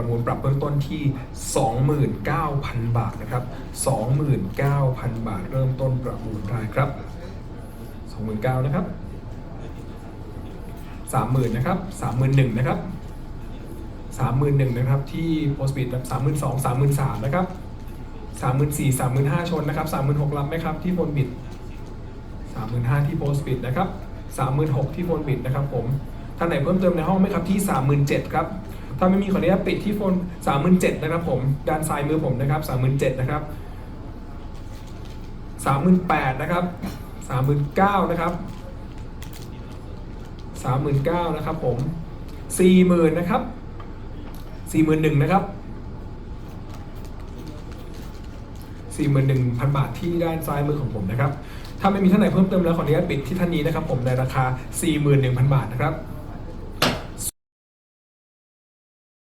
ประมูลปรับเบื้องต้นที่ 29,000 บาทนะครับ 29,000 บาทเริ่มต้นประมูลได้ครับ 29,000นะครับ 30,000นะครับ31,000นะครับ31,000นะครับที่โพสต์บิดครับ32,000 33,000นะครับ34,000 35,000ชนนะครับ36,000รับไหมครับที่โฟนบิด35,000ที่โพสต์บิดนะครับ36,000ที่โฟนบิดนะครับผมท่านไหนเพิ่มเติมในห้องไหมครับที่ 37,000ครับ ถ้าไม่มีขออนุญาตปิดที่โฟน37,000นะครับผมด้านซ้ายมือผมนะครับ37,000นะครับ38,000นะครับ39,000นะครับ39,000นะครับผม40,000นะครับ41,000นะครับ41,000 บาทที่ด้านซ้ายมือของผมนะครับ ถ้าไม่มีท่านไหนเพิ่มเติมแล้วขออนุญาตปิดที่ท่านนี้นะครับผมในราคา 41,000 บาทนะครับ